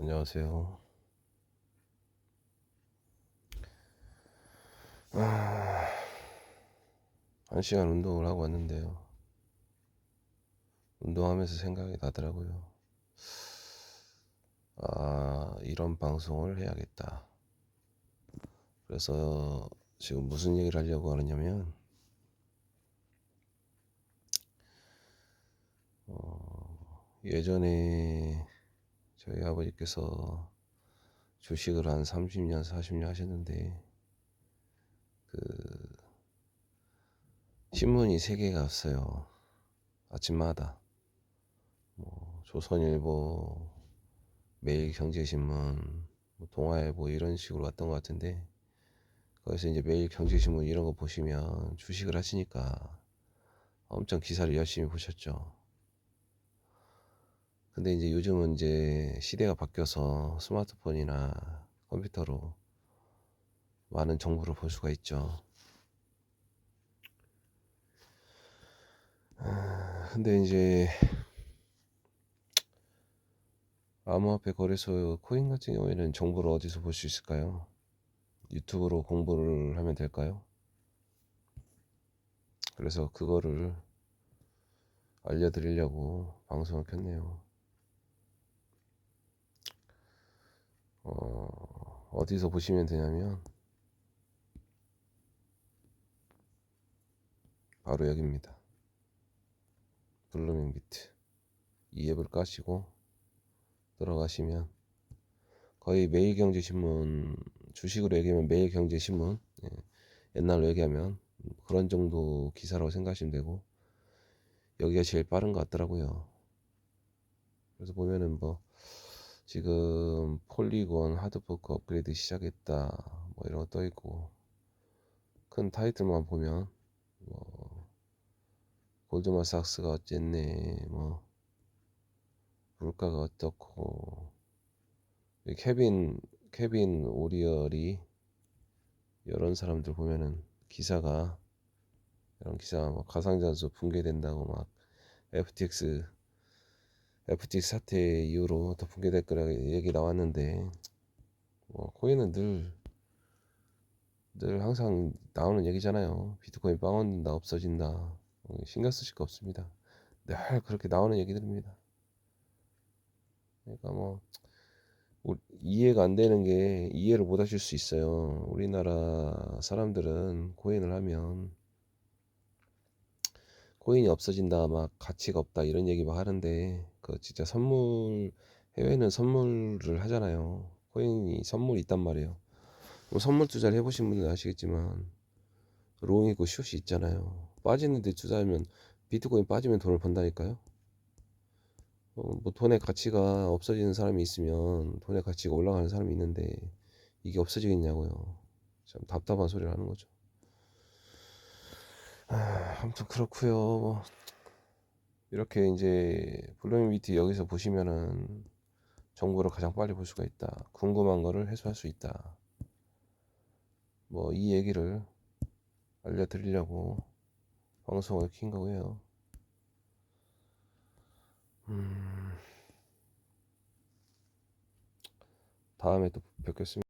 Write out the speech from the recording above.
안녕하세요. 아, 한 시간 운동을 하고 왔는데요. 운동하면서 생각이 나더라고요. 아, 이런 방송을 해야겠다. 그래서 지금 무슨 얘기를 하려고 하느냐면, 어, 예전에 저희 아버지께서 주식을 한 30년, 40년 하셨는데, 그, 신문이 세 개가 없어요. 아침마다. 뭐, 조선일보, 매일경제신문, 뭐 동아일보 이런 식으로 왔던 것 같은데, 거기서 이제 매일 경제신문 이런 거 보시면 주식을 하시니까 엄청 기사를 열심히 보셨죠. 근데 이제 요즘은 이제 시대가 바뀌어서 스마트폰이나 컴퓨터로 많은 정보를 볼 수가 있죠. 아, 근데 이제 암호화폐 거래소 코인 같은 경우에는 정보를 어디서 볼 수 있을까요? 유튜브로 공부를 하면 될까요? 그래서 그거를 알려드리려고 방송을 켰네요. 어, 어디서 보시면 되냐면 바로 여기입니다. 블루밍 비트 이 앱을 까시고 들어가시면 거의 매일경제신문 주식으로 얘기하면 매일경제신문 예, 옛날로 얘기하면 그런 정도 기사라고 생각하시면 되고 여기가 제일 빠른 것 같더라고요. 그래서 보면은 뭐 지금 폴리곤 하드포크 업그레이드 시작했다. 뭐 이런 거 떠 있고. 큰 타이틀만 보면 뭐 골드만삭스가 어쨌네. 뭐 물가가 어떻고. 케빈 케빈 오리얼이 이런 사람들 보면은 기사가 이런 기사가 막 가상자수 붕괴된다고 막 FTX FTX 사태 이후로 더 붕괴될 거라 얘기 나왔는데 뭐 코인은 늘 늘 항상 나오는 얘기잖아요. 비트코인 빵원다 없어진다. 어, 신경 쓰실 거 없습니다. 늘 그렇게 나오는 얘기들입니다. 그러니까 뭐 이해가 안 되는 게 이해를 못 하실 수 있어요. 우리나라 사람들은 코인을 하면 코인이 없어진다, 막 가치가 없다 이런 얘기 막 하는데 그 진짜 선물 해외는 선물을 하잖아요. 코인이 선물이 있단 말이에요. 뭐 선물 투자를 해보신 분들 아시겠지만 롱 있고 숏이 있잖아요. 빠지는데 투자하면 비트코인 빠지면 돈을 번다니까요. 어, 뭐 돈의 가치가 없어지는 사람이 있으면 돈의 가치가 올라가는 사람이 있는데 이게 없어지겠냐고요. 참 답답한 소리를 하는 거죠. 아, 아무튼 그렇고요. 뭐 이렇게 이제 블루미티 여기서 보시면은 정보를 가장 빨리 볼 수가 있다. 궁금한 거를 해소할 수 있다. 뭐 이 얘기를 알려드리려고 방송을 킨 거고요. 음, 다음에 또 뵙겠습니다.